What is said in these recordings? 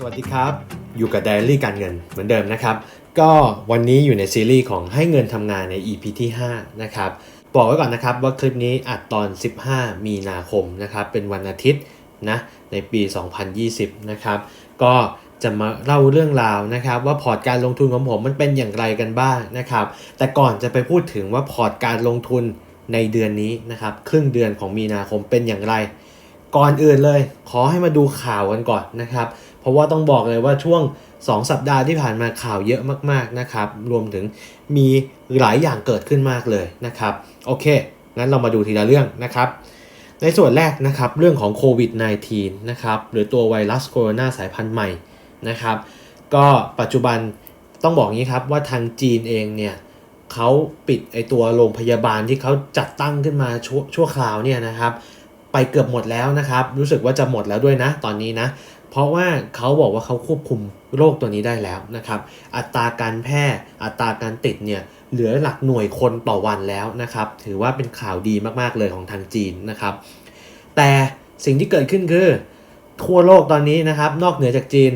สวัสดีครับ อยู่กับ Diary การเงินเหมือนเดิมนะครับ ก็วันนี้อยู่ในซีรีส์ของให้เงินทำงานใน EP ที่ 5 นะครับ บอกไว้ก่อนนะครับว่าคลิปนี้อัดตอน 15 มีนาคมนะครับ เป็นวันอาทิตย์นะในปี 2020 นะครับ ก็จะมาเล่าเรื่องราวนะครับ ว่าพอร์ตการลงทุนของผมมันเป็นอย่างไรกันบ้างนะครับ แต่ก่อนจะไปพูดถึงว่าพอร์ตการลงทุนในเดือนนี้นะครับ ครึ่งเดือนของมีนาคมเป็นอย่างไร ก่อนอื่นเลย ขอให้มาดูข่าวกันก่อนนะครับ เพราะว่าต้องบอกเลยว่าช่วง 2 สัปดาห์ที่ผ่านมาข่าวเยอะมากๆนะครับ รวมถึงมีหลายอย่างเกิดขึ้นมากเลยนะครับ โอเค งั้นเรามาดูทีละเรื่องนะครับ ในส่วนแรกนะครับเรื่องของโควิด -19 นะครับหรือตัวไวรัสโคโรนาสายพันธุ์ใหม่นะครับ ก็ปัจจุบันต้องบอกงี้ครับว่าทางจีนเองเนี่ยเขาปิดไอตัวโรงพยาบาลที่เขาจัดตั้งขึ้นมาชั่วชั่วคราวเนี่ยนะครับ ไปเกือบหมดแล้วนะครับ รู้สึกว่าจะหมดแล้วด้วยนะ ตอนนี้นะ เพราะว่าเขาบอกว่าเขาควบคุมโรคตัวนี้ได้แล้วนะครับ อัตราการแพร่อัตราการติดเนี่ยเหลือหลักหน่วยคนต่อวันแล้วนะครับ ถือว่าเป็นข่าวดีมากๆเลยของทางจีนนะครับ แต่สิ่งที่เกิดขึ้นคือ ทั่วโลกตอนนี้นะครับ นอกเหนือจากจีน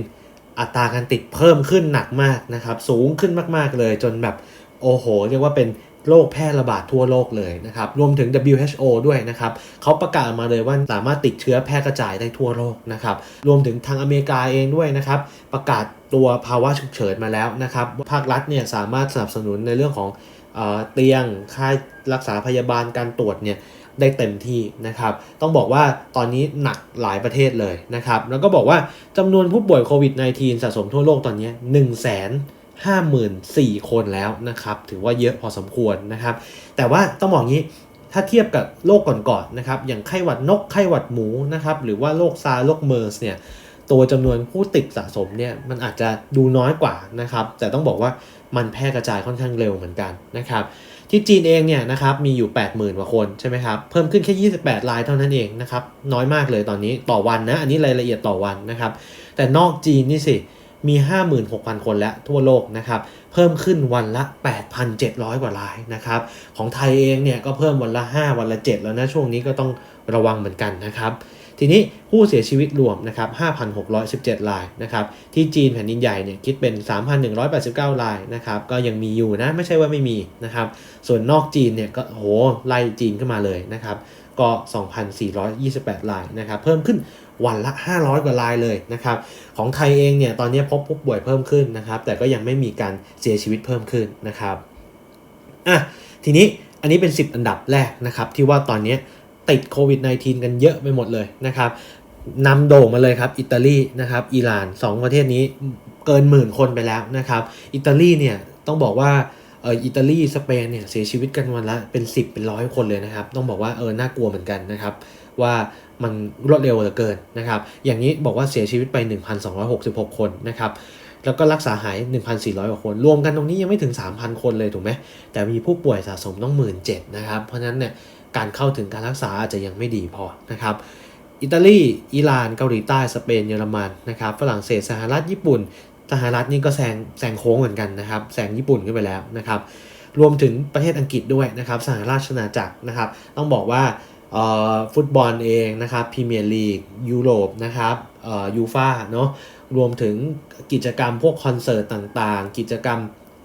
อัตราการติดเพิ่มขึ้นหนักมากนะครับ สูงขึ้นมากๆเลยจนแบบโอ้โห เรียกว่าเป็น โรคแพร่ระบาดทั่วโลกเลยนะครับ รวมถึง WHO ด้วยนะครับ เขาประกาศมาเลยว่าสามารถติดเชื้อแพร่กระจายได้ทั่วโลกนะครับ รวมถึงทางอเมริกาเองด้วยนะครับ ประกาศตัวภาวะฉุกเฉินมาแล้วนะครับ ภาครัฐเนี่ยสามารถสนับสนุนในเรื่องของเออเตียง ค่ารักษาพยาบาล การตรวจเนี่ยได้เต็มที่นะครับ ต้องบอกว่าตอนนี้หนักหลายประเทศเลยนะครับ แล้วก็บอกว่าจำนวนผู้ป่วยโควิด -19 สะสมทั่วโลกตอนนี้1 5 4 0 0 0 คนแล้วนะครับ ถือว่าเยอะพอสมควรนะครับ แต่ว่าต้องบอกงี้ถ้าเทียบกับโรคก่อนๆนะครับ อย่างไข้หวัดนกไข้หวัดหมูนะครับ หรือว่าโรคซาร์โรคเมอร์สเนี่ย ตัวจำนวนผู้ติดสะสมเนี่ยมันอาจจะดูน้อยกว่านะครับ แต่ต้องบอกว่ามันแพร่กระจายค่อนข้างเร็วเหมือนกันนะครับ ที่จีนเองเนี่ยนะครับมีอยู่ 80,000 กว่าคนใช่ไหมครับ เพิ่มขึ้นแค่ 28 รายเท่านั้นเองนะครับ น้อยมากเลยตอนนี้ต่อวันนะ อันนี้รายละเอียดต่อวันนะครับ แต่นอกจีนนี่สิ มี 56,000 คนแล้วทั่วโลกนะครับ เพิ่มขึ้นวันละ 8,700 กว่ารายนะครับ ของไทยเองเนี่ยก็เพิ่มวันละ 5 วันละ 7 แล้วนะ ช่วงนี้ก็ต้องระวังเหมือนกันนะครับ ทีนี้ผู้เสียชีวิตรวมนะครับ 5,617 รายนะครับ ที่จีนแผ่นดินใหญ่เนี่ยคิดเป็น 3,189 รายนะครับ ก็ยังมีอยู่นะ ไม่ใช่ว่าไม่มีนะครับ ส่วนนอกจีนเนี่ยก็โหไล่จีนขึ้นมาเลยนะครับ ก็ 2,428 รายนะครับ เพิ่มขึ้นวันละ 500 กว่ารายเลยนะครับ ของไทยเองเนี่ยตอนนี้พบผู้ป่วยเพิ่มขึ้นนะครับ แต่ก็ยังไม่มีการเสียชีวิตเพิ่มขึ้นนะครับอะทีนี้อันนี้เป็น 10 อันดับแรกนะครับ ที่ว่าตอนนี้ติดโควิด -19 กันเยอะไปหมดเลยนะครับนำโด่งมาเลยครับอิตาลีนะครับอิหร่าน 2 ประเทศนี้เกินหมื่นคนไปแล้วนะครับอิตาลีเนี่ยต้องบอกว่าเอออิตาลีสเปนเนี่ยเสียชีวิตกันวันละเป็น 10 เป็นร้อยคนเลยนะครับ ต้องบอกว่าเออน่ากลัวเหมือนกันนะครับ ว่า มันรวดเร็วเหลือเกินนะครับ อย่างนี้บอกว่าเสียชีวิตไป 1,266 คนนะครับแล้วก็รักษาหาย 1,400 กว่าคน รวมกันตรงนี้ยังไม่ถึง 3,000 คนเลยถูกไหม แต่มีผู้ป่วยสะสมต้อง 17,000นะครับ เพราะฉะนั้นเนี่ยการเข้าถึงการรักษาอาจจะยังไม่ดีพอนะครับ อิตาลี อิหร่าน เกาหลีใต้ สเปน เยอรมันนะครับ ฝรั่งเศส สหรัฐ ญี่ปุ่น สหรัฐนี่ก็แซงแซงโค้งเหมือนกันนะครับ แซงญี่ปุ่นขึ้นไปแล้วนะครับ รวมถึงประเทศอังกฤษด้วยนะครับ สหราชอาณาจักรนะครับ ต้องบอกว่า ฟุตบอลเองนะครับพรีเมียร์ลีกยุโรปนะครับยูฟ่าเนาะรวมถึงกิจกรรมพวกคอนเสิร์ตต่างๆ กิจกรรม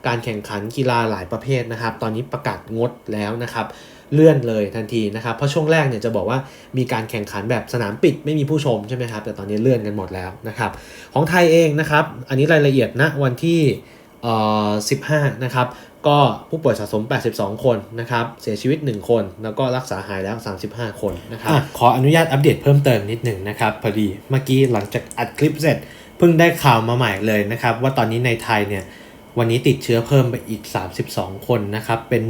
การแข่งขันกีฬาหลายประเภทนะครับ ตอนนี้ประกาศงดแล้วนะครับ เลื่อนเลยทันทีนะครับ เพราะช่วงแรกเนี่ยจะบอกว่ามีการแข่งขันแบบสนามปิดไม่มีผู้ชมใช่ไหมครับ แต่ตอนนี้เลื่อนกันหมดแล้วนะครับ ของไทยเองนะครับ อันนี้รายละเอียดณวันที่ 15 นะครับ ก็ผู้ป่วยสะสม 82 คนนะครับ เสียชีวิต 1 คน แล้วก็รักษาหายแล้ว 35 คนนะครับอะขออนุญาตอัปเดตเพิ่มเติมนิดหนึ่งนะครับ พอดีเมื่อกี้หลังจากอัดคลิปเสร็จ เพิ่งได้ข่าวมาใหม่เลยนะครับ ว่าตอนนี้ในไทยเนี่ย วันนี้ติดเชื้อเพิ่มไปอีก 32 คนนะครับ เป็น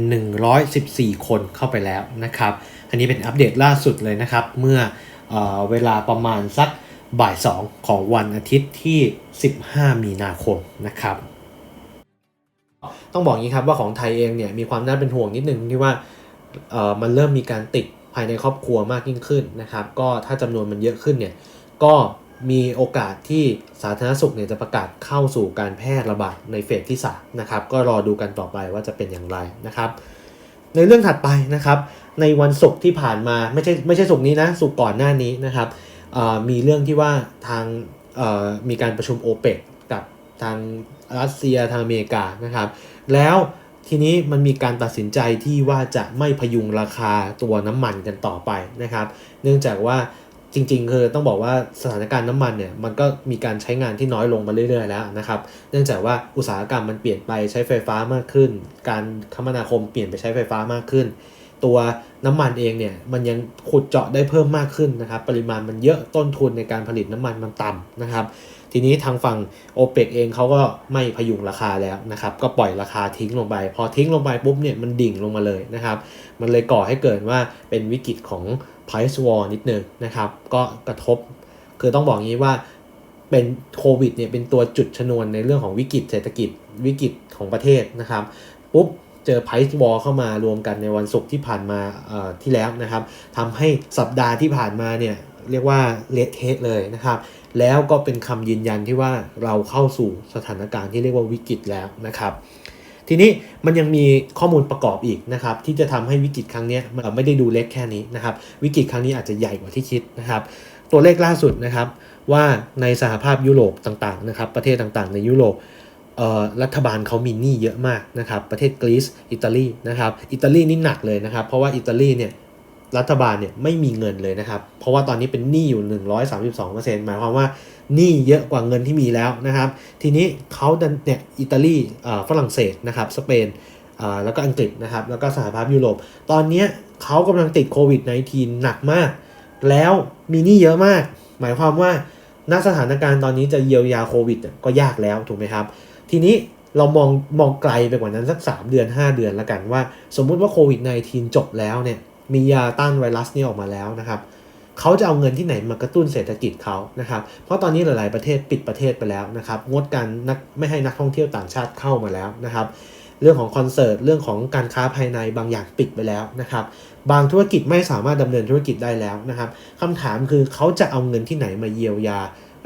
114 คนเข้าไปแล้วนะครับ อันนี้เป็นอัปเดตล่าสุดเลยนะครับ เมื่อเออเวลาประมาณสักบ่าย 2 ของวันอาทิตย์ที่ 15 มีนาคมนะครับ ต้องบอกอย่างนี้ครับว่าของไทยเองเนี่ยมีความน่าเป็นห่วงนิดนึงที่ว่าเอ่อมันเริ่มมีการติดภายในครอบครัวมากยิ่งขึ้นนะครับ ก็ถ้าจำนวนมันเยอะขึ้นเนี่ยก็มีโอกาสที่สาธารณสุขเนี่ยจะประกาศเข้าสู่การแพร่ระบาดในเฟสที่3นะครับก็รอดูกันต่อไปว่าจะเป็นอย่างไรนะครับ ในเรื่องถัดไปนะครับ ในวันศุกร์ที่ผ่านมาไม่ใช่ไม่ใช่ศุกร์นี้นะศุกร์ก่อนหน้านี้นะครับเอ่อมีเรื่องที่ว่าทางเอ่อมีการประชุมโอเปกกับทางรัสเซียทางอเมริกานะครับ แล้วทีนี้มันมีการตัดสินใจที่ว่าจะไม่พยุงราคาตัวน้ำมันกันต่อไปนะครับ เนื่องจากว่าจริงๆคือต้องบอกว่าสถานการณ์น้ำมันเนี่ยมันก็มีการใช้งานที่น้อยลงมาเรื่อยๆแล้วนะครับ เนื่องจากว่าอุตสาหกรรมมันเปลี่ยนไปใช้ไฟฟ้ามากขึ้น การคมนาคมเปลี่ยนไปใช้ไฟฟ้ามากขึ้น ตัวน้ำมันเองเนี่ยมันยังขุดเจาะได้เพิ่มมากขึ้นนะครับ ปริมาณมันเยอะต้นทุนในการผลิตน้ำมันมันต่ำนะครับ ทีนี้ทางฝั่ง o p e ปเองเขาก็ไม่พยุงราคาแล้วนะครับ ก็ปล่อยราคาทิ้งลงไป พอทิ้งลงไปปุ๊บเนี่ยมันดิ่งลงมาเลยนะครับ มันเลยก่อให้เกิดว่าเป็นวิกฤตของ price war นิดนึงนะครับ ก็กระทบ คือต้องบอกงี้ว่าเป็นโควิดเนี่ยเป็นตัวจุดชนวนในเรื่องของวิกฤตเศรษฐกิจวิกฤตของประเทศนะครับ ปุ๊บเจอ price war เข้ามารวมกันในวันศุกร์ที่ผ่านมาเอ่อที่แล้วนะครับทำให้สัปดาห์ที่ผ่านมาเนี่ย เรียกว่าเละเทะเลยนะครับ แล้วก็เป็นคำยืนยันที่ว่าเราเข้าสู่สถานการณ์ที่เรียกว่าวิกฤตแล้วนะครับ ทีนี้มันยังมีข้อมูลประกอบอีกนะครับ ที่จะทำให้วิกฤตครั้งนี้มันไม่ได้ดูเล็กแค่นี้นะครับ วิกฤตครั้งนี้อาจจะใหญ่กว่าที่คิดนะครับ ตัวเลขล่าสุดนะครับว่าในสหภาพยุโรปต่างๆนะครับ ประเทศต่างๆ ในยุโรปรัฐบาลเขามีหนี้เยอะมากนะครับ ประเทศกรีซอิตาลีนะครับ อิตาลีนี่หนักเลยนะครับ เพราะว่าอิตาลีเนี่ย รัฐบาลเนี่ยไม่มีเงินเลยนะครับ เพราะว่าตอนนี้เป็นหนี้อยู่ 132%หมายความว่าหนี้เยอะกว่าเงินที่มีแล้วนะครับ ทีนี้เขาดันเนี่ยอิตาลีอ่อฝรั่งเศสนะครับสเปนอ่าแล้วก็อังกฤษนะครับแล้วก็สหภาพยุโรป ตอนนี้เขากำลังติดโควิด -19 หนักมาก แล้วมีหนี้เยอะมาก หมายความว่าณสถานการณ์ตอนนี้จะเยียวยาโควิดก็ยากแล้วถูกไหมครับ ทีนี้เรามองมองไกลไปกว่านั้นสัก 3 เดือน 5 เดือนละกันว่า สมมุติว่าโควิด -19 จบแล้วเนี่ย มียาต้านไวรัสนี้ออกมาแล้วนะครับเขาจะเอาเงินที่ไหนมากระตุ้นเศรษฐกิจเขานะครับ เพราะตอนนี้หลาย ๆ ประเทศปิดประเทศไปแล้วนะครับ งดการนักไม่ให้นักท่องเที่ยวต่างชาติเข้ามาแล้วนะครับ เรื่องของคอนเสิร์ต เรื่องของการค้าภายในบางอย่างปิดไปแล้วนะครับ บางธุรกิจไม่สามารถดำเนินธุรกิจได้แล้วนะครับคำถามคือเขาจะเอาเงินที่ไหนมาเยียวยา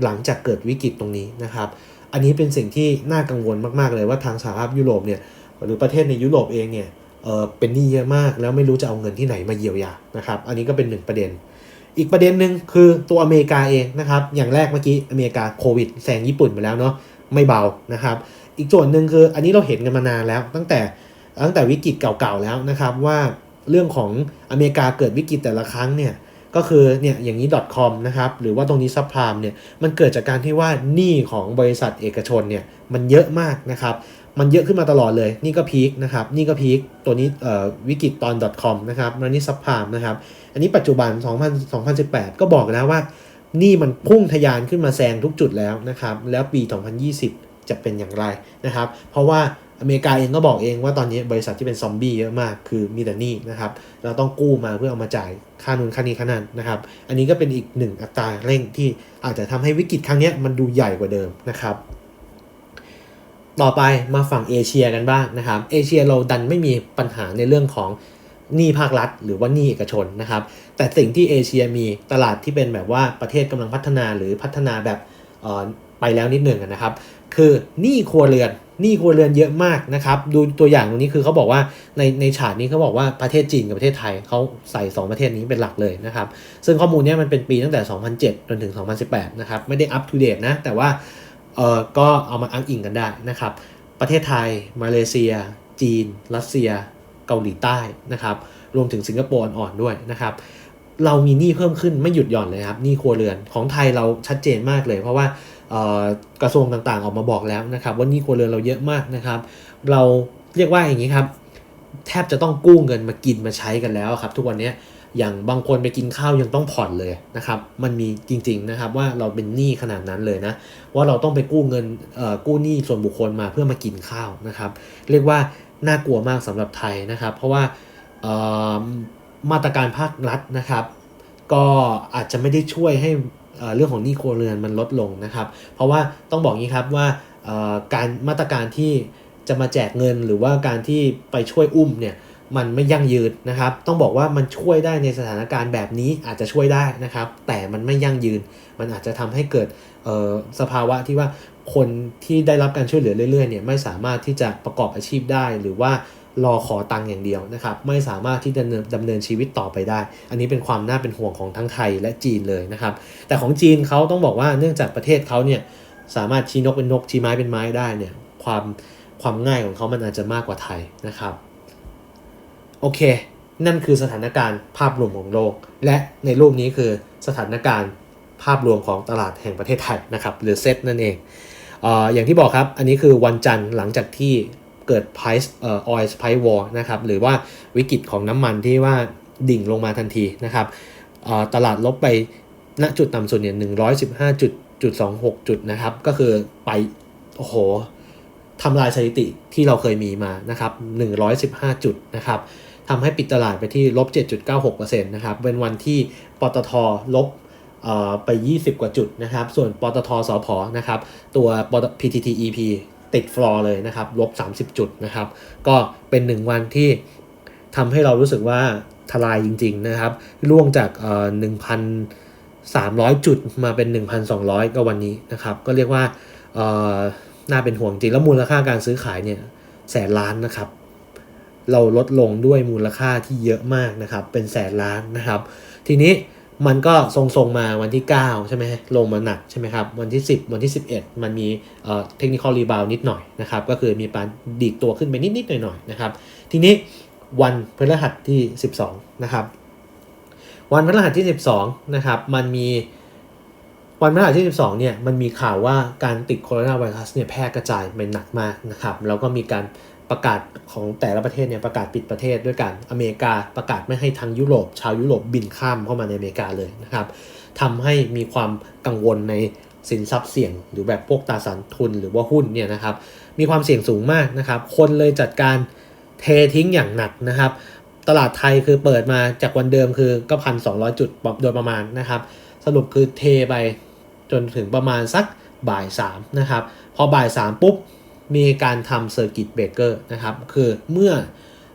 หลังจากเกิดวิกฤตตรงนี้นะครับ อันนี้เป็นสิ่งที่น่ากังวลมาก ๆ เลยว่าทางสหภาพยุโรปเนี่ยหรือประเทศในยุโรปเองเนี่ย เออเป็นหนี้เยอะมาก แล้วไม่รู้จะเอาเงินที่ไหนมาเยียวยานะครับ อันนี้ก็เป็นหนึ่งประเด็น อีกประเด็นหนึ่งคือตัวอเมริกาเองนะครับ อย่างแรกเมื่อกี้อเมริกาโควิดแซงญี่ปุ่นไปแล้วเนาะไม่เบานะครับ อีกส่วนหนึ่งคืออันนี้เราเห็นกันมานานแล้ว ตั้งแต่ตั้งแต่วิกฤตเก่าๆแล้วนะครับว่าเรื่องของอเมริกาเกิดวิกฤตแต่ละครั้งเนี่ยก็คือเนี่ยอย่างนี้ .com นะครับหรือว่าตรงนี้ซับพลามเนี่ยมันเกิดจากการที่ว่าหนี้ของบริษัทเอกชนเนี่ยมันเยอะมากนะครับ มันเยอะขึ้นมาตลอดเลย นี่ก็พีคนะครับ นี่ก็พีค ตัวนี้วิกฤตตอน .com นะครับแล้วนี่ซับพามนะครับ อันนี้ปัจจุบัน 2000 2018 ก็บอกแล้วว่า นี่มันพุ่งทะยานขึ้นมาแซงทุกจุดแล้วนะครับ แล้วปี 2020 จะเป็นอย่างไรนะครับ เพราะว่าอเมริกาเองก็บอกเองว่าตอนนี้บริษัทที่เป็นซอมบี้เยอะมาก คือมีแต่หนี้นะครับ เราต้องกู้มาเพื่อเอามาจ่ายค่านูนค่านี้ค่านั้นนะครับ อันนี้ก็เป็นอีกหนึ่งอัตราเร่งที่อาจจะทำให้วิกฤตครั้งนี้มันดูใหญ่กว่าเดิมนะครับ ต่อไปมาฝั่งเอเชียกันบ้างนะครับ เอเชียเราดันไม่มีปัญหาในเรื่องของหนี้ภาครัฐ หรือว่าหนี้เอกชนนะครับ แต่สิ่งที่เอเชียมีตลาดที่เป็นแบบว่าประเทศกำลังพัฒนาหรือพัฒนาแบบไปแล้วนิดหนึ่งนะครับ คือหนี้ครัวเรือนหนี้ครัวเรือนเยอะมากนะครับ ดูตัวอย่างตรงนี้คือเขาบอกว่าในในฉากนี้เขาบอกว่าประเทศจีนกับประเทศไทยเขาใส่ 2 ประเทศนี้เป็นหลักเลยนะครับ ซึ่งข้อมูลนี้มันเป็นปีตั้งแต่ 2007 จนถึง 2018 นะครับ ไม่ได้อัป o d เดตนะ แต่ว่า เออก็เอามาอ้างอิงกันได้นะครับ ประเทศไทย มาเลเซีย จีน รัสเซีย เกาหลีใต้นะครับ รวมถึงสิงคโปร์อ่อนด้วยนะครับ เรามีหนี้เพิ่มขึ้นไม่หยุดหย่อนเลยครับหนี้ครัวเรือนของไทยเราชัดเจนมากเลย เพราะว่ากระทรวงต่างๆออกมาบอกแล้วนะครับ ว่านี้ครัวเรือนเราเยอะมากนะครับ เราเรียกว่าอย่างนี้ครับ แทบจะต้องกู้เงินมากินมาใช้กันแล้วครับ ทุกวันนี้ อย่างบางคนไปกินข้าวยังต้องผ่อนเลยนะครับ มันมีจริงๆนะครับว่าเราเป็นหนี้ขนาดนั้นเลยนะ ว่าเราต้องไปกู้เงินกู้หนี้ส่วนบุคคลมาเพื่อมากินข้าวนะครับ เรียกว่าน่ากลัวมากสำหรับไทยนะครับ เพราะว่ามาตรการภาครัฐนะครับ ก็อาจจะไม่ได้ช่วยให้เรื่องของหนี้ครัวเรือนมันลดลงนะครับ เพราะว่าต้องบอกงี้ครับว่าการมาตรการที่จะมาแจกเงินหรือว่าการที่ไปช่วยอุ้มเนี่ย มันไม่ยั่งยืนนะครับ ต้องบอกว่ามันช่วยได้ในสถานการณ์แบบนี้อาจจะช่วยได้นะครับ แต่มันไม่ยั่งยืน มันอาจจะทำให้เกิดสภาวะที่ว่าคนที่ได้รับการช่วยเหลือเรื่อยๆเนี่ยไม่สามารถที่จะประกอบอาชีพได้ หรือว่ารอขอตังค์อย่างเดียวนะครับ ไม่สามารถที่จะดำเนินดำเนินชีวิตต่อไปได้ อันนี้เป็นความน่าเป็นห่วงของทั้งไทยและจีนเลยนะครับ แต่ของจีนเขาต้องบอกว่าเนื่องจากประเทศเขาเนี่ยสามารถชี้นกเป็นนกชี้ไม้เป็นไม้ได้เนี่ยความความง่ายของเขามันอาจจะมากกว่าไทยนะครับ โอเค นั่นคือสถานการณ์ภาพรวมของโลก และในรูปนี้คือสถานการณ์ภาพรวมของตลาดแห่งประเทศไทยนะครับหรือเซตนั่นเองเอออย่างที่บอกครับ อันนี้คือวันจันทร์หลังจากที่เกิด price เอ่อ oil price war นะครับหรือว่าวิกฤตของน้ำมันที่ว่าดิ่งลงมาทันทีนะครับตลาดลบไปณจุดต่ำสุดเนี่ย115จุดจุด26จุดนะครับ ก็คือไป โอ้โหทำลายสถิติที่เราเคยมีมานะครับ115จุดนะครับ ทำให้ปิดตลาดไปที่ลบ 7.96%นะครับเป็นวันที่ปตทลบไป 20 กว่าจุดนะครับ ส่วนปตทสพนะครับ ตัว PTTEP ติดฟลอร์เลยนะครับ ลบ 30 จุดนะครับ ก็เป็น1วันที่ทำให้เรารู้สึกว่าทลายจริง ๆ นะครับล่วงจากเอ่อ1,300 จุดมาเป็น 1,200 ก็วันนี้นะครับ ก็เรียกว่าเอ่อน่าเป็นห่วงจริง แล้วมูลค่าการซื้อขายเนี่ยแสนล้านนะครับ เราลดลงด้วยมูลค่าที่เยอะมากนะครับ เป็นแสนล้านนะครับ ทีนี้มันก็ทรงๆมาวันที่ 9 ใช่ไหมลงมาหนักใช่ไหมครับ วันที่ 10 วันที่ 11 มันมีเอ่อเทคนิคอลรีบาวนิดหน่อยนะครับ ก็คือมีปานดีดตัวขึ้นไปนิดๆหน่อยๆนะครับ ทีนี้วันพฤหัสที่ 12 นะครับ วันพฤหัสที่ 12 นะครับ มันมีวันพฤหัสที่ 12 เนี่ย มันมีข่าวว่าการติดโคโรนาไวรัสเนี่ยแพร่กระจายเป็นหนักมากนะครับ แล้วก็มีการ ประกาศของแต่ละประเทศเนี่ยประกาศปิดประเทศด้วยกันอเมริกาประกาศไม่ให้ทางยุโรป ชาวยุโรปบินข้ามเข้ามาในอเมริกาเลยนะครับทำให้มีความกังวลในสินทรัพย์เสี่ยง หรือแบบพวกตราสารทุนหรือว่าหุ้นเนี่ยนะครับมีความเสี่ยงสูงมากนะครับ คนเลยจัดการเททิ้งอย่างหนักนะครับ ตลาดไทยคือเปิดมาจากวันเดิมคือก็พันสองจุดโดยประมาณนะครับ สรุปคือเทไปจนถึงประมาณสักบ่าย3นะครับ พอบ่าย3ปุ๊บ มีการทำเซอร์กิตเบรกเกอร์นะครับคือเมื่อ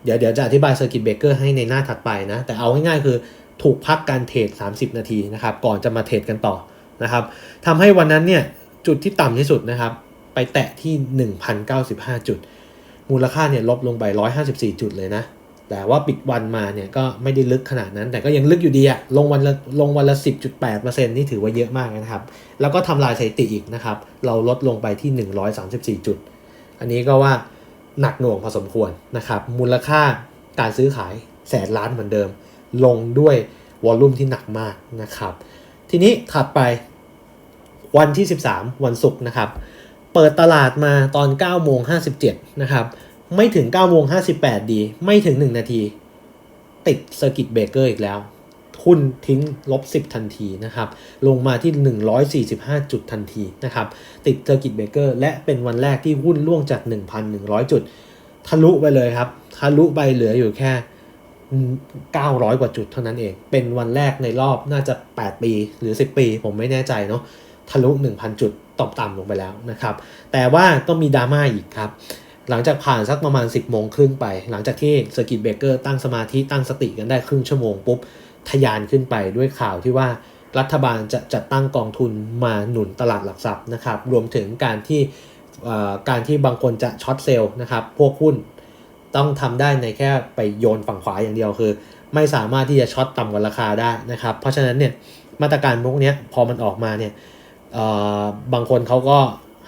เดี๋ยวเดี๋ยวจะอธิบายเซอร์กิตเบรกเกอร์ให้ในหน้าถัดไปนะ แต่เอาง่ายๆคือถูกพักการเทรด30 นาทีนะครับ ก่อนจะมาเทรดกันต่อนะครับทำให้วันนั้นเนี่ยจุดที่ต่ำที่สุดนะครับ ไปแตะที่ 1,095 จุด มูลค่าเนี่ยลบลงไป 154 จุดเลยนะ แต่ว่าปิดวันมาเนี่ยก็ไม่ได้ลึกขนาดนั้น แต่ก็ยังลึกอยู่ดีอะลงวันละลงวันละ 10.8%นี่ถือว่าเยอะมากนะครับ แล้วก็ทำลายสถิติอีกนะครับ เราลดลงไปที่ 134 จุด อันนี้ก็ว่าหนักหน่วงพอสมควรนะครับ มูลค่าการซื้อขายแสนล้านเหมือนเดิม ลงด้วยวอลลุ่มที่หนักมากนะครับ ทีนี้ถัดไปวันที่ 13 วันศุกร์นะครับ เปิดตลาดมาตอน9โมง57นะครับ ไม่ถึง9โมง58 ดี ไม่ถึง 1 นาที ติดเซอร์กิตเบรกเกอร์อีกแล้ว ทุนทิ้งลบ 10 ทันทีนะครับ ลงมาที่ 145 จุดทันทีนะครับ ติดเซอร์กิตเบเกอร์และเป็นวันแรกที่หุ้นล่วงจาก 1,100 จุด ทะลุไปเลยครับ ทะลุไปเหลืออยู่แค่ 900 กว่าจุดเท่านั้นเอง เป็นวันแรกในรอบน่าจะ 8 ปีหรือ 10 ปี ผมไม่แน่ใจเนาะ ทะลุ 1,000 จุดตบต่ำลงไปแล้วนะครับ แต่ว่าก็มีดราม่าอีกครับหลังจากผ่านสักประมาณ 10โมงครึ่งไป หลังจากที่เซอร์กิตเบเกอร์ตั้งสมาธิตั้งสติกันได้ครึ่งชั่วโมงปุ๊บ ทะยานขึ้นไปด้วยข่าวที่ว่ารัฐบาลจะจัดตั้งกองทุนมาหนุนตลาดหลักทรัพย์นะครับ รวมถึงการที่การที่บางคนจะช็อตเซลล์นะครับ พวกหุ้นต้องทำได้ในแค่ไปโยนฝั่งขวาอย่างเดียวคือ ไม่สามารถที่จะช็อตต่ำกว่าราคาได้นะครับ เพราะฉะนั้นเนี่ยมาตรการพวกนี้พอมันออกมาเนี่ยบางคนเขาก็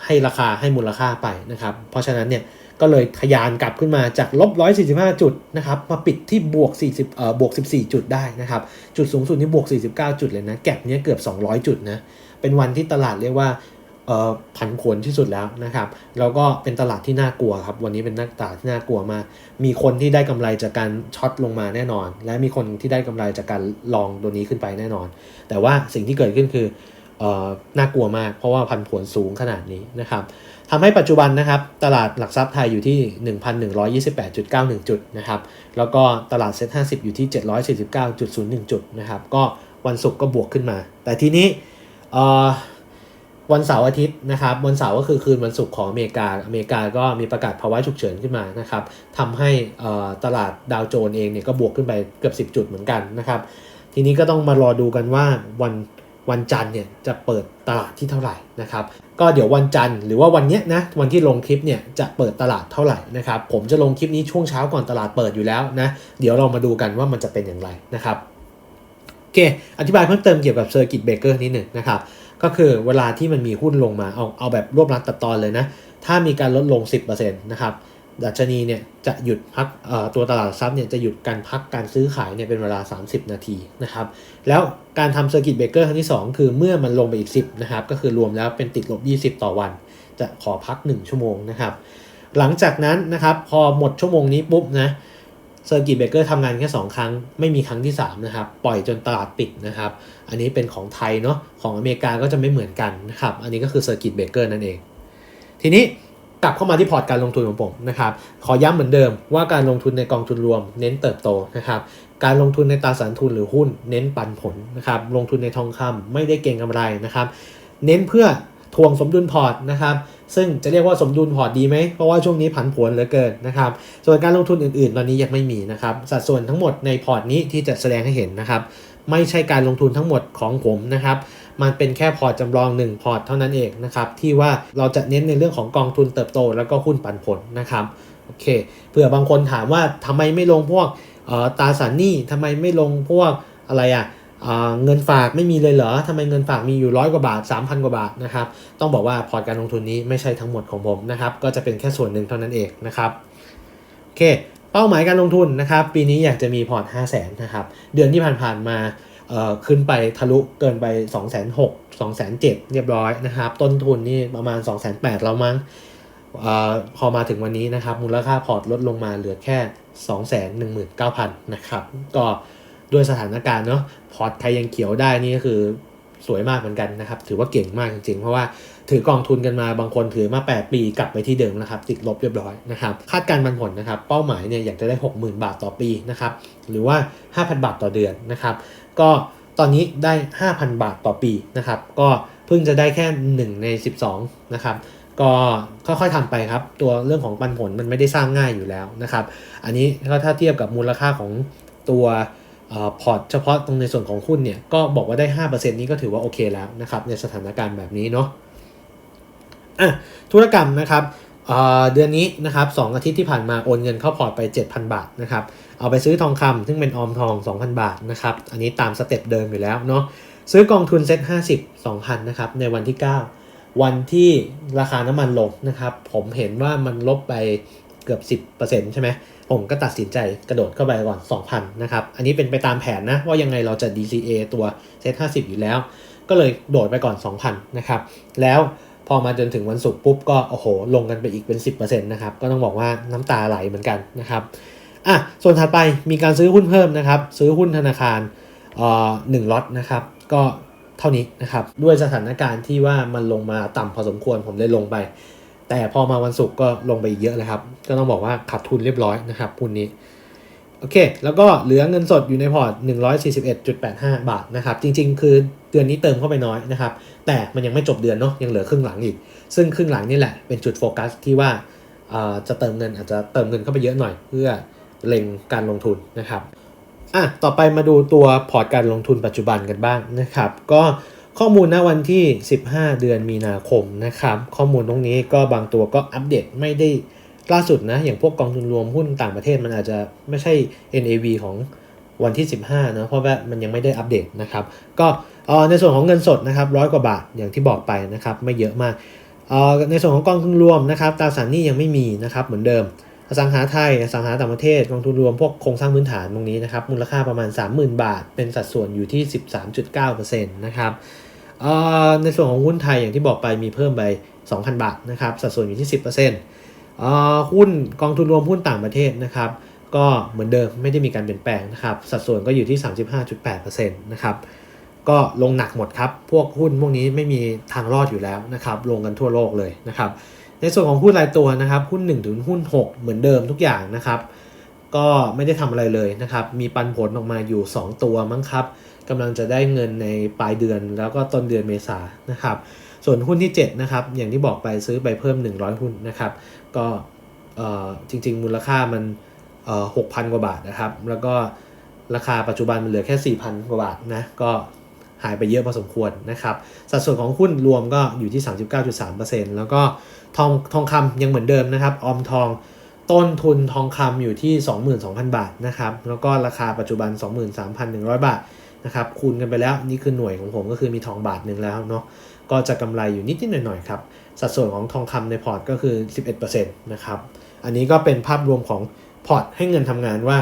ให้ราคาให้มูลค่าไปนะครับ เพราะฉะนั้นเนี่ย ก็เลยทยานกลับขึ้นมาจากลบ 145 จุดนะครับมาปิดที่บวก 40เอ่อบวก 14 จุดได้นะครับจุดสูงสุดนี่บวก 49 จุดเลยนะแก็บเนี้ยเกือบ 200 จุดนะเป็นวันที่ตลาดเรียกว่าเอ่อผันผวนที่สุดแล้วนะครับ แล้วก็เป็นตลาดที่น่ากลัวครับ วันนี้เป็นนักตลาดที่น่ากลัวมาก มีคนที่ได้กำไรจากการช็อตลงมาแน่นอน และมีคนที่ได้กำไรจากการลองตัวนี้ขึ้นไปแน่นอน แต่ว่าสิ่งที่เกิดขึ้นคือเอ่อน่ากลัวมาก เพราะว่าพันผวนสูงขนาดนี้นะครับ ทำให้ปัจจุบันนะครับตลาดหลักทรัพย์ไทยอยู่ที่ 1,128.91 จุดนะครับแล้วก็ตลาดเซ็ต50 อยู่ที่ 749.01 จุดนะครับก็วันศุกร์ก็บวกขึ้นมา แต่ทีนี้วันเสาร์อาทิตย์นะครับวันเสาร์ก็คือคืนวันศุกร์ของอเมริกาอเมริกาก็มีประกาศภาวะฉุกเฉินขึ้นมานะครับทำให้ตลาดดาวโจนส์เองเนี่ยก็บวกขึ้นไปเกือบ 10 จุดเหมือนกันนะครับทีนี้ก็ต้องมารอดูกันว่าวันวันจันทร์เนี่ยจะเปิดตลาดที่เท่าไหร่นะครับ ก็เดี๋ยววันจันทร์หรือว่าวันเนี้ยนะวันที่ลงคลิปเนี่ยจะเปิดตลาดเท่าไหร่นะครับผมจะลงคลิปนี้ช่วงเช้าก่อนตลาดเปิดอยู่แล้วนะเดี๋ยวเรามาดูกันว่ามันจะเป็นอย่างไรนะครับโอเคอธิบายเพิ่มเติมเกี่ยวกับเซอร์กิตเบเกอร์นิดหนึ่งนะครับก็คือเวลาที่มันมีหุ้นลงมาเอาเอาแบบรวบรัดตัดตอนเลยนะถ้ามีการลดลง 10%นะครับ ดัชนีเนี่ยจะหยุดพักตัวตลาดหลักทรัพย์เนี่ยจะหยุดการพักการซื้อขายเนี่ยเป็นเวลา 30 นาทีนะครับ แล้วการทำเซอร์กิตเบรกเกอร์ครั้งที่ 2 คือเมื่อมันลงไปอีก 10นะครับก็คือรวมแล้วเป็นติดลบ 20 ต่อวัน จะขอพัก 1 ชั่วโมงนะครับ หลังจากนั้นนะครับพอหมดชั่วโมงนี้ปุ๊บนะเซอร์กิตเบรกเกอร์ทำงานแค่ 2 ครั้ง ไม่มีครั้งที่ 3 นะครับ ปล่อยจนตลาดปิดนะครับ อันนี้เป็นของไทยเนาะของอเมริกาก็จะไม่เหมือนกันนะครับอันนี้ก็คือเซอร์กิตเบรกเกอร์นั่นเอง ทีนี้ กลับเข้ามาที่พอร์ตการลงทุนของผมนะครับ ขอย้ำเหมือนเดิมว่าการลงทุนในกองทุนรวม เน้นเติบโตนะครับการลงทุนในตราสารทุนหรือหุ้นเน้นปันผลนะครับลงทุนในทองคำไม่ได้เก่งกำไรนะครับ เน้นเพื่อทวงสมดุลพอร์ตนะครับ ซึ่งจะเรียกว่าสมดุลพอร์ตดีไหมเพราะว่าช่วงนี้ผันผวนเหลือเกินนะครับ ส่วนการลงทุนอื่นๆ ตอนนี้ยังไม่มีนะครับ สัดส่วนทั้งหมดในพอร์ตนี้ที่จะแสดงให้เห็นนะครับ ไม่ใช่การลงทุนทั้งหมดของผมนะครับ มันเป็นแค่พอร์ตจำลอง 1 พอร์ตเท่านั้นเองนะครับที่ว่าเราจะเน้นในเรื่องของกองทุนเติบโต แล้วก็หุ้นปันผลนะครับโอเคเผื่อบางคนถามว่าทำไมไม่ลงพวกตาสารหนี้ทำไมไม่ลงพวกอะไรอะเงินฝากไม่มีเลยเหรอทำไมเงินฝากมีอยู่ร้อยกว่าบาท 3,000 กว่าบาทนะครับต้องบอกว่าพอร์ตการลงทุนนี้ไม่ใช่ทั้งหมดของผมนะครับก็จะเป็นแค่ส่วนหนึ่งเท่านั้นเองนะครับโอเคเป้าหมายการลงทุนนะครับปีนี้อยากจะมีพอร์ต 5 0 0 0 0นนะครับเดือนที่ผ่านๆมา ขึ้นไปทะลุเกินไป 2 6 0 0 0 2 7 0 0 0เรียบร้อยนะครับ ต้นทุนนี่ประมาณ 2 8 0 0 0แล้วมั้งอพอมาถึงวันนี้นะครับ มูลค่าพอร์ตลดลงมาเหลือแค่ 219,000 นะครับ ก็ด้วยสถานการณ์เนาะพอร์ตใครยังเขียวได้นี่ก็คือ สวยมากเหมือนกันนะครับ ถือว่าเก่งมากจริงๆ เพราะว่าถือกองทุนกันมาบางคนถือมา 8 ปีกลับไปที่เดิมนะครับติดลบเรียบร้อยนะครับคาดการณ์ปันผลนะครับเป้าหมายเนี่ยอยากจะได้ 60,000 บาทต่อปีนะครับหรือว่า 5,000 บาทต่อเดือนนะครับก็ตอนนี้ได้ 5,000 บาทต่อปีนะครับก็เพิ่งจะได้แค่ 1 ใน 12นะครับก็ค่อยๆทำไปครับ ตัวเรื่องของปันผลมันไม่ได้สร้างง่ายอยู่แล้วนะครับ อันนี้ถ้าเทียบกับมูลค่าของตัว พอร์ตเฉพาะตรงในส่วนของหุ้นเนี่ยก็บอกว่าได้ 5%นี้ก็ถือว่าโอเคแล้วนะครับในสถานการณ์แบบนี้เนาะอะธุรกรรมนะครับเดือนนี้นะครับ2อาทิตย์ที่ผ่านมาโอนเงินเข้าพอร์ตไป 7,000 บาทนะครับเอาไปซื้อทองคำซึ่งเป็นออมทอง 2,000 บาทนะครับอันนี้ตามสเต็ปเดิมอยู่แล้วเนาะซื้อกองทุนเซ็ต50 2,000นะครับในวันที่ 9 วันที่ราคาน้ำมันลงนะครับผมเห็นว่ามันลบไป เกือบ 10%ใช่ไหมผมก็ตัดสินใจกระโดดเข้าไปก่อน 2,000 นะครับ อันนี้เป็นไปตามแผนนะ ว่ายังไงเราจะ DCA ตัวเซต50 อยู่แล้ว ก็เลยโดดไปก่อน 2,000 นะครับ แล้วพอมาจนถึงวันศุกร์ปุ๊บก็โอ้โห ลงกันไปอีกเป็น 10%นะครับ ก็ต้องบอกว่าน้ำตาไหลเหมือนกันนะครับ อะ ส่วนถัดไปมีการซื้อหุ้นเพิ่มนะครับ ซื้อหุ้นธนาคารเอ่อหนึ่งล็อตนะครับ ก็เท่านี้นะครับ ด้วยสถานการณ์ที่ว่ามันลงมาต่ำพอสมควรผมเลยลงไป แต่พอมาวันศุกร์ก็ลงไปอีกเยอะเลยครับ ก็ต้องบอกว่าขาดทุนเรียบร้อยนะครับหุ้นนี้ โอเค แล้วก็เหลือเงินสดอยู่ในพอร์ต 141.85 บาทนะครับ จริง ๆ คือเดือนนี้เติมเข้าไปน้อยนะครับ แต่มันยังไม่จบเดือนเนาะ ยังเหลือครึ่งหลังอีก ซึ่งครึ่งหลังนี่แหละเป็นจุดโฟกัสที่ว่าจะเติมเงินอาจจะเติมเงินเข้าไปเยอะหน่อย เพื่อเล็งการลงทุนนะครับอะต่อไปมาดูตัวพอร์ตการลงทุนปัจจุบันกันบ้างนะครับ ก็ ข้อมูลณวันที่ 15 เดือนมีนาคมนะครับ ข้อมูลตรงนี้ก็บางตัวก็อัปเดตไม่ได้ล่าสุดนะ อย่างพวกกองทุนรวมหุ้นต่างประเทศมันอาจจะไม่ใช่ NAV ของวันที่ 15นะเพราะว่ามันยังไม่ได้อัปเดตนะครับ ก็ในส่วนของเงินสดนะครับร้อยกว่าบาทอย่างที่บอกไปนะครับ ไม่เยอะมากในส่วนของกองทุนรวมนะครับตราสารหนี้ยังไม่มีนะครับเหมือนเดิมอสังหาไทยอสังหาต่างประเทศกองทุนรวมพวกโครงสร้างพื้นฐานตรงนี้นะครับมูลค่าประมาณ 30,000 บาท เป็นสัดส่วนอยู่ที่ 13.9%นะครับ ในส่วนของหุ้นไทยอย่างที่บอกไปมีเพิ่มไป 2,000 บาทนะครับสัดส่วนอยู่ที่ 10%หุ้นกองทุนรวมหุ้นต่างประเทศนะครับก็เหมือนเดิมไม่ได้มีการเปลี่ยนแปลงนะครับสัดส่วนก็อยู่ที่ 35.8%นะครับก็ลงหนักหมดครับพวกหุ้นพวกนี้ไม่มีทางรอดอยู่แล้วนะครับลงกันทั่วโลกเลยนะครับในส่วนของหุ้นรายตัวนะครับหุ้น1ถึงหุ้น 6 เหมือนเดิมทุกอย่างนะครับก็ไม่ได้ทำอะไรเลยนะครับมีปันผลออกมาอยู่ 2 ตัวมั้งครับ กำลังจะได้เงินในปลายเดือนแล้วก็ต้นเดือนเมษานะครับ ส่วนหุ้นที่7นะครับอย่างที่บอกไปซื้อไปเพิ่ม 100 หุ้นนะครับก็จริง ๆ มูลค่ามันหกพันกว่าบาทนะครับ แล้วก็ราคาปัจจุบันมันเหลือแค่ 4,000 กว่าบาทนะก็หายไปเยอะพอสมควรนะครับ สัดส่วนของหุ้นรวมก็อยู่ที่ 39.3%แล้วก็ทองทองคำยังเหมือนเดิมนะครับ ออมทองต้นทุนทองคำอยู่ที่ 22,000 บาทนะครับ แล้วก็ราคาปัจจุบัน 23,100 บาท นะครับคูณกันไปแล้วนี่คือหน่วยของผมก็คือมีทองบาทหนึ่งแล้วเนาะก็จะกำไรอยู่นิดๆหน่อยๆครับสัดส่วนของทองคำในพอร์ตก็คือ 11%นะครับอันนี้ก็เป็นภาพรวมของพอร์ตให้เงินทำงานว่า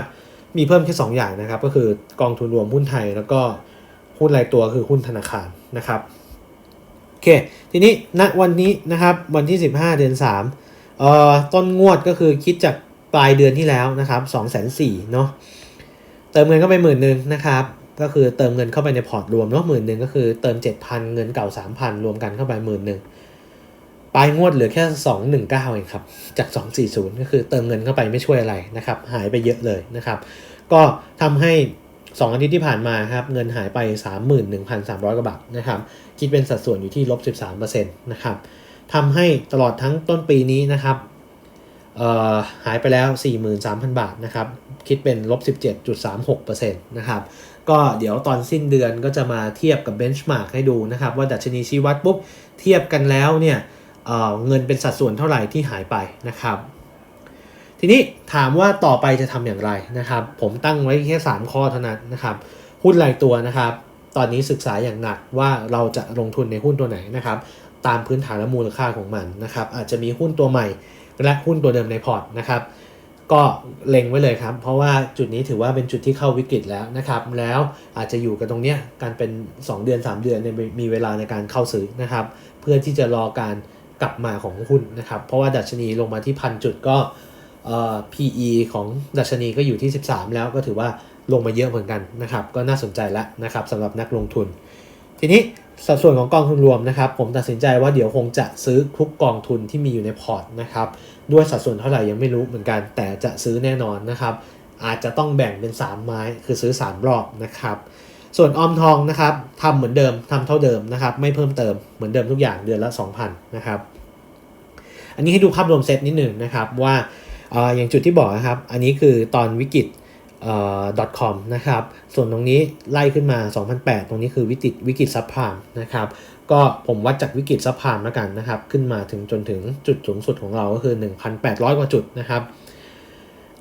มีเพิ่มแค่ 2 อย่างนะครับ ก็คือกองทุนรวมหุ้นไทย แล้วก็หุ้นรายตัวคือหุ้นธนาคารนะครับโอเคทีนี้ณวันนี้นะครับวันที่ 15 เดือน3เอ่อต้นงวดก็คือคิดจากปลายเดือนที่แล้วนะครับ2 4 0 0 0เนาะเติมเงินเข้าไปหมื่นหนึ่งนะครับ ก็คือเติมเงินเข้าไปในพอร์ตรวมเนาะหมื่นหนึ่งก็คือเติม 7,000 เงินเก่า 3,000 รวมกันเข้าไปหมื่นหนึ่งปลายงวดเหลือแค่ 219เองครับ จาก 240 ก็คือเติมเงินเข้าไปไม่ช่วยอะไรนะครับ หายไปเยอะเลยนะครับ ก็ทำให้ 2 อาทิตย์ที่ผ่านมาครับ เงินหายไป 31,300 กว่าบาทนะครับ คิดเป็นสัดส่วนอยู่ที่ลบ 13%นะครับทำให้ตลอดทั้งต้นปีนี้นะครับเอ่อหายไปแล้ว 43,000 บาทนะครับ คิดเป็นลบ 17.36%นะครับ ก็เดี๋ยวตอนสิ้นเดือนก็จะมาเทียบกับเบนช์มาร์กให้ดูนะครับ ว่าดัชนีชี้วัดปุ๊บเทียบกันแล้วเนี่ยเเงินเป็นสัดส่วนเท่าไหร่ที่หายไปนะครับ ทีนี้ถามว่าต่อไปจะทำอย่างไรนะครับ ผมตั้งไว้แค่ 3 ข้อเท่านั้นนะครับหุ้นรายตัวนะครับ ตอนนี้ศึกษาอย่างหนักว่าเราจะลงทุนในหุ้นตัวไหนนะครับ ตามพื้นฐานและมูลค่าของมันนะครับ อาจจะมีหุ้นตัวใหม่และหุ้นตัวเดิมในพอร์ตนะครับ ก็เล็งไว้เลยครับ เพราะว่าจุดนี้ถือว่าเป็นจุดที่เข้าวิกฤตแล้วนะครับ แล้วอาจจะอยู่กันตรงเนี้ยการเป็น 2 เดือน 3 เดือนเนี่ยมีเวลาในการเข้าซื้อนะครับ เพื่อที่จะรอการกลับมาของหุ้นนะครับ เพราะว่าดัชนีลงมาที่พันจุดก็เอ่อ PE ของดัชนีก็อยู่ที่ 13 แล้วก็ถือว่าลงมาเยอะเหมือนกันนะครับ ก็น่าสนใจแล้วนะครับสำหรับนักลงทุน ทีนี้ สัดส่วนของกองทุนรวมนะครับ ผมตัดสินใจว่าเดี๋ยวคงจะซื้อทุกกองทุนที่มีอยู่ในพอร์ตนะครับด้วยสัดส่วนเท่าไหร่ยังไม่รู้เหมือนกัน แต่จะซื้อแน่นอนนะครับ อาจจะต้องแบ่งเป็น 3 ไม้คือซื้อ 3 รอบนะครับส่วนออมทองนะครับทำเหมือนเดิมทำเท่าเดิมนะครับ ไม่เพิ่มเติมเหมือนเดิมทุกอย่างเดือนละ 2,000นะครับอันนี้ให้ดูภาพรวมเซตนิดหนึ่งนะครับว่าออย่างจุดที่บอกนะครับ อันนี้คือตอนวิกฤต .com นะครับ ส่วนตรงนี้ไล่ขึ้นมา 2008 ตรงนี้คือวิกฤตวิกฤตซับพลามนะครับ ก็ผมวัดจากวิกฤตซับพลามแล้วกันนะครับ ขึ้นมาถึงจนถึงจุดสูงสุดของเราก็คือ 1,800 กว่าจุดนะครับ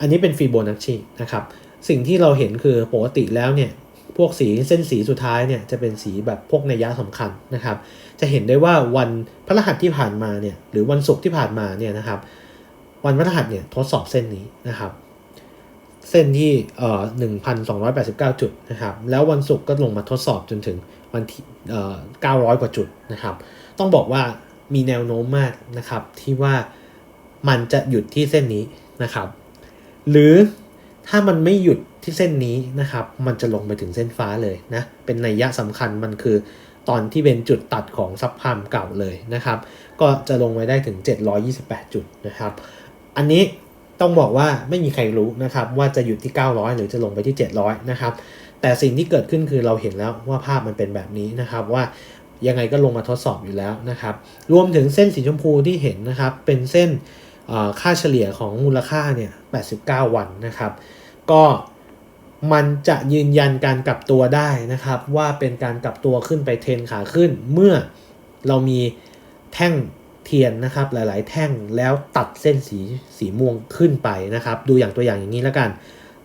อันนี้เป็นฟีโบนัชชีนะครับ สิ่งที่เราเห็นคือปกติแล้วเนี่ย พวกสีเส้นสีสุดท้ายเนี่ยจะเป็นสีแบบพวกนัยยะสำคัญนะครับ จะเห็นได้ว่าวันพฤหัสที่ผ่านมาเนี่ย หรือวันศุกร์ที่ผ่านมาเนี่ยนะครับ วันพฤหัสเนี่ยทดสอบเส้นนี้นะครับ เส้นที่เอ่อ1,289 จุดนะครับ แล้ววันศุกร์ก็ลงมาทดสอบจนถึงวันที่เอ่อ900 กว่าจุดนะครับ ต้องบอกว่ามีแนวโน้มมากนะครับที่ว่ามันจะหยุดที่เส้นนี้นะครับ หรือถ้ามันไม่หยุดที่เส้นนี้นะครับ มันจะลงไปถึงเส้นฟ้าเลยนะ เป็นนัยยะสำคัญมันคือตอนที่เป็นจุดตัดของซับพามเก่าเลยนะครับ ก็จะลงไปได้ถึง 728 จุดนะครับ อันนี้ ต้องบอกว่าไม่มีใครรู้นะครับว่าจะหยุดที่ 900 หรือจะลงไปที่ 700 นะครับ แต่สิ่งที่เกิดขึ้นคือเราเห็นแล้วว่าภาพมันเป็นแบบนี้นะครับว่ายังไงก็ลงมาทดสอบอยู่แล้วนะครับ รวมถึงเส้นสีชมพูที่เห็นนะครับ เป็นเส้นค่าเฉลี่ยของมูลค่าเนี่ย 89 วันนะครับ ก็มันจะยืนยันการกลับตัวได้นะครับ ว่าเป็นการกลับตัวขึ้นไปเทนขาขึ้น เมื่อเรามีแท่ง เทียนนะครับหลาย ๆ แท่งแล้วตัดเส้นสีสีม่วงขึ้นไปนะครับ ดูอย่างตัวอย่างอย่างนี้แล้วกัน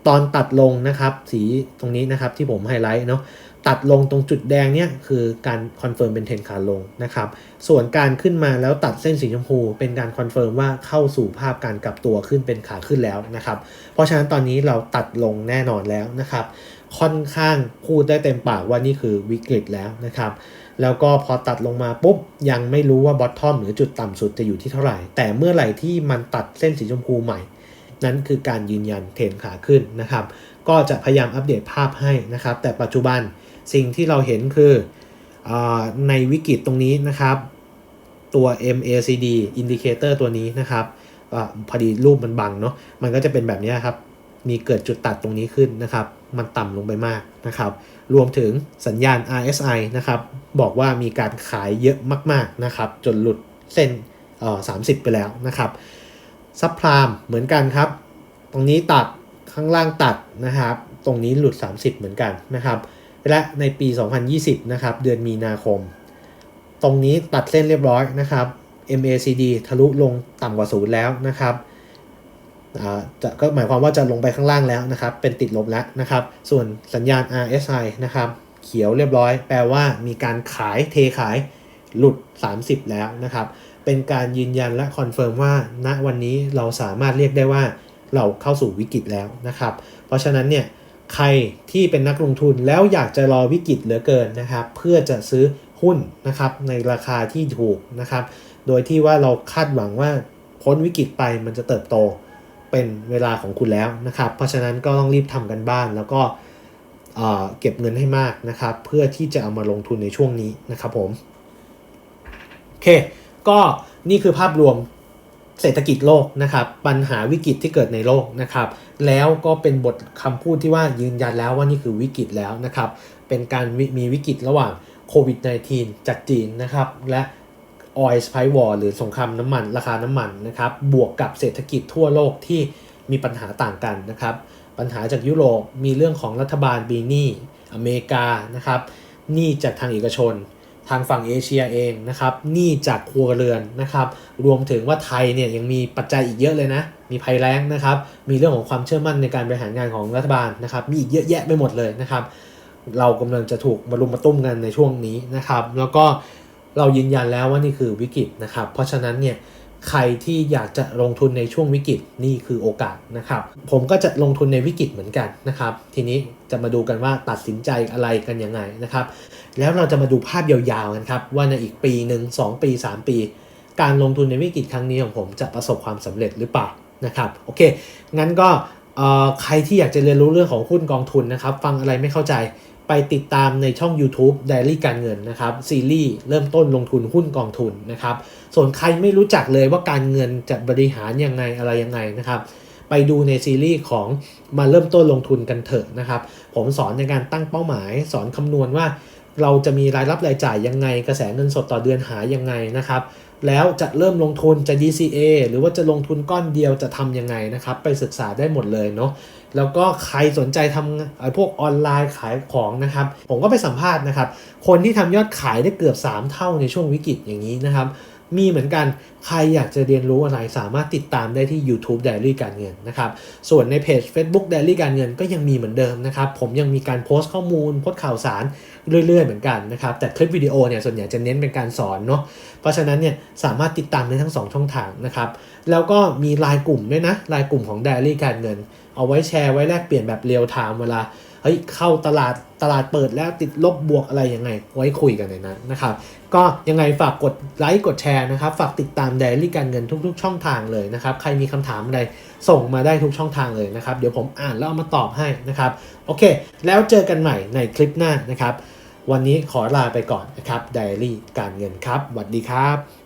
ตอนตัดลงนะครับสีตรงนี้นะครับที่ผมไฮไลท์เนาะตัดลงตรงจุดแดงเนี่ยคือการคอนเฟิร์มเป็นเทรนขาลงนะครับ ส่วนการขึ้นมาแล้วตัดเส้นสีชมพู เป็นการคอนเฟิร์มว่าเข้าสู่ภาพการกลับตัวขึ้นเป็นขาขึ้นแล้วนะครับ เพราะฉะนั้นตอนนี้เราตัดลงแน่นอนแล้วนะครับ ค่อนข้างพูดได้เต็มปากว่านี่คือวิกฤตแล้วนะครับ แล้วก็พอตัดลงมาปุ๊บ ยังไม่รู้ว่าบอททอมหรือจุดต่ำสุดจะอยู่ที่เท่าไหร่ แต่เมื่อไหร่ที่มันตัดเส้นสีชมพูใหม่ นั้นคือการยืนยันเทรนขาขึ้นนะครับ ก็จะพยายามอัปเดตภาพให้นะครับ แต่ปัจจุบันสิ่งที่เราเห็นคืออในวิกฤตตรงนี้นะครับ ตัว MACD indicator ตัวนี้นะครับอพอดีรูปมันบังเนาะ มันก็จะเป็นแบบนี้ครับ มีเกิดจุดตัดตรงนี้ขึ้นนะครับ มันต่ำลงไปมากนะครับรวมถึงสัญญาณ RSI นะครับ บอกว่ามีการขายเยอะมากๆนะครับ จนหลุดเส้นเอ่อ30 ไปแล้วนะครับ ซับพรามเหมือนกันครับ ตรงนี้ตัดข้างล่างตัดนะครับ ตรงนี้หลุด 30 เหมือนกันนะครับ และในปี 2020 นะครับ เดือนมีนาคม ตรงนี้ตัดเส้นเรียบร้อยนะครับ MACD ทะลุลงต่ำกว่าศูนย์แล้วนะครับ จะก็หมายความว่าจะลงไปข้างล่างแล้วนะครับ เป็นติดลบแล้วนะครับ ส่วนสัญญาณ RSI นะครับ เขียวเรียบร้อย แปลว่ามีการขายเทขายหลุด 30 แล้วนะครับ เป็นการยืนยันและคอนเฟิร์มว่าณวันนี้เราสามารถเรียกได้ว่าเราเข้าสู่วิกฤตแล้วนะครับ เพราะฉะนั้นเนี่ยใครที่เป็นนักลงทุนแล้วอยากจะรอวิกฤตเหลือเกินนะครับ เพื่อจะซื้อหุ้นนะครับในราคาที่ถูกนะครับ โดยที่ว่าเราคาดหวังว่าพ้นวิกฤตไปมันจะเติบโต เป็นเวลาของคุณแล้วนะครับ เพราะฉะนั้นก็ต้องรีบทำกันบ้านแล้วก็เก็บเงินให้มากนะครับ เพื่อที่จะเอามาลงทุนในช่วงนี้นะครับผมโอเค ก็นี่คือภาพรวมเศรษฐกิจโลกนะครับ ปัญหาวิกฤตที่เกิดในโลกนะครับ แล้วก็เป็นบทคำพูดที่ว่ายืนยันแล้วว่านี่คือวิกฤตแล้วนะครับ เป็นการมีวิกฤตระหว่างโควิด -19 จากจีนนะครับ และ oil price war หรือสงครามน้ำมันราคาน้ำมันนะครับบวกกับเศรษฐกิจทั่วโลกที่มีปัญหาต่างกันนะครับ ปัญหาจากยุโรปมีเรื่องของรัฐบาลบีนี้อเมริกานะครับหนี้จากทางเอกชน ทางฝั่งเอเชียเองนะครับหนี้จากครัวเรือนนะครับ รวมถึงว่าไทยเนี่ยยังมีปัจจัยอีกเยอะเลยนะ มีภัยแล้งนะครับ มีเรื่องของความเชื่อมั่นในการบริหารงานของรัฐบาลนะครับ มีอีกเยอะแยะไปหมดเลยนะครับ เรากำลังจะถูกมารุมมาตุ้มกันในช่วงนี้นะครับ แล้วก็ เรายืนยันแล้วว่านี่คือวิกฤตนะครับ เพราะฉะนั้นเนี่ยใครที่อยากจะลงทุนในช่วงวิกฤตนี่คือโอกาสนะครับ ผมก็จะลงทุนในวิกฤตเหมือนกันนะครับ ทีนี้จะมาดูกันว่าตัดสินใจอะไรกันยังไงนะครับ แล้วเราจะมาดูภาพยาวๆกันครับ ว่าในอีกปีหนึ่ง2ปี 3 ปี การลงทุนในวิกฤตครั้งนี้ของผมจะประสบความสำเร็จหรือเปล่านะครับโอเคงั้นก็ใครที่อยากจะเรียนรู้เรื่องของหุ้นกองทุนนะครับ ฟังอะไรไม่เข้าใจ ไปติดตามในช่อง YouTube Daily การเงินนะครับซีรีส์เริ่มต้นลงทุนหุ้นกองทุนนะครับส่วนใครไม่รู้จักเลยว่าการเงินจะบริหารยังไงอะไรยังไงนะครับไปดูในซีรีส์ของมาเริ่มต้นลงทุนกันเถอะนะครับผมสอนในการตั้งเป้าหมาย สอนคำนวณว่า เราจะมีรายรับรายจ่ายยังไง กระแสเงินสดต่อเดือนหายังไงนะครับแล้วจะเริ่มลงทุนจะ DCA หรือว่าจะลงทุนก้อนเดียวจะทำยังไงนะครับไปศึกษาได้หมดเลยเนาะ แล้วก็ใครสนใจทำพวกออนไลน์ขายของนะครับ ผมก็ไปสัมภาษณ์นะครับ คนที่ทำยอดขายได้เกือบ 3 เท่าในช่วงวิกฤตอย่างนี้นะครับ มีเหมือนกันใครอยากจะเรียนรู้อะไรสามารถติดตามได้ที่ YouTube Diary การเงินนะครับ ส่วนในเพจ Facebook Diary การเงินก็ยังมีเหมือนเดิมนะครับ ผมยังมีการโพสต์ข้อมูลโพสต์ข่าวสารเรื่อยๆเหมือนกันนะครับ แต่คลิปวิดีโอเนี่ยส่วนใหญ่จะเน้นเป็นการสอนเนาะเพราะฉะนั้นเนี่ยสามารถติดตามได้ทั้ง 2 ช่องทางนะครับ แล้วก็มีไลน์กลุ่มด้วยนะไลน์กลุ่มของ Diary การเงิน เอาไว้แชร์ไว้แลกเปลี่ยนแบบเรียลไทม์เวลาเฮ้ยเข้าตลาดตลาดเปิดแล้วติดลบบวกอะไรยังไง ไว้คุยกันในนั้นนะครับ ก็ยังไงฝากกดไลค์กดแชร์นะครับ ฝากติดตามไดอารี่การเงินทุก ๆ ช่องทางเลยนะครับ ใครมีคำถามอะไรส่งมาได้ทุกช่องทางเลยนะครับ เดี๋ยวผมอ่านแล้วเอามาตอบให้นะครับ โอเค แล้วเจอกันใหม่ในคลิปหน้านะครับ วันนี้ขอลาไปก่อนนะครับไดอารี่การเงินครับสวัสดีครับ